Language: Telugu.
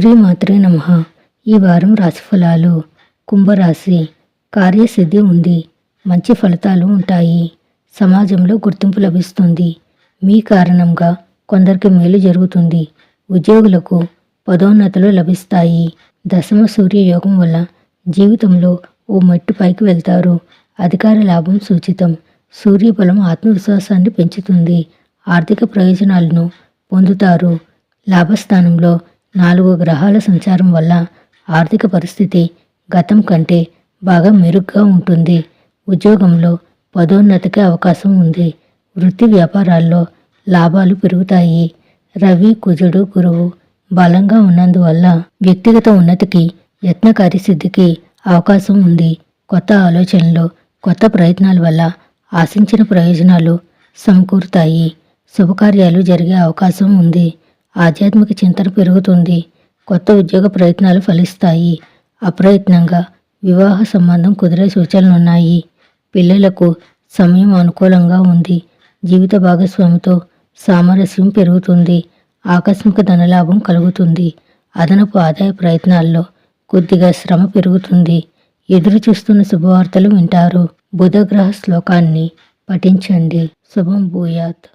శ్రీమాత్రే నమ. ఈ వారం రాశిఫలాలు కుంభరాశి కార్యసిద్ధి ఉంది మంచి ఫలితాలు ఉంటాయి. సమాజంలో గుర్తింపు లభిస్తుంది. మీ కారణంగా కొందరికి మేలు జరుగుతుంది. ఉద్యోగులకు పదోన్నతులు లభిస్తాయి. దశమ సూర్య యోగం వల్ల జీవితంలో ఓ మెట్టు పైకి వెళ్తారు. అధికార లాభం సూచితం. సూర్యబలం ఆత్మవిశ్వాసాన్ని పెంచుతుంది. ఆర్థిక ప్రయోజనాలను పొందుతారు. లాభస్థానంలో నాలుగు గ్రహాల సంచారం వల్ల ఆర్థిక పరిస్థితి గతం కంటే బాగా మెరుగ్గా ఉంటుంది. ఉద్యోగంలో పదోన్నతికి అవకాశం ఉంది. వృత్తి వ్యాపారాల్లో లాభాలు పెరుగుతాయి. రవి కుజుడు గురువు బలంగా ఉన్నందువల్ల వ్యక్తిగత ఉన్నతికి యత్నకారి సిద్ధికి అవకాశం ఉంది. కొత్త ఆలోచనలు కొత్త ప్రయత్నాల వల్ల ఆశించిన ప్రయోజనాలు సమకూరుతాయి. శుభకార్యాలు జరిగే అవకాశం ఉంది. ఆధ్యాత్మిక చింతన పెరుగుతుంది. కొత్త ఉద్యోగ ప్రయత్నాలు ఫలిస్తాయి. అప్రయత్నంగా వివాహ సంబంధం కుదిరే సూచనలున్నాయి. పిల్లలకు సమయం అనుకూలంగా ఉంది. జీవిత భాగస్వామితో సామరస్యం పెరుగుతుంది. ఆకస్మిక ధనలాభం కలుగుతుంది. అదనపు ఆదాయ ప్రయత్నాల్లో కొద్దిగా శ్రమ పెరుగుతుంది. ఎదురు చూస్తున్న శుభవార్తలు వింటారు. బుధగ్రహ శ్లోకాన్ని పఠించండి. శుభం భూయాత్.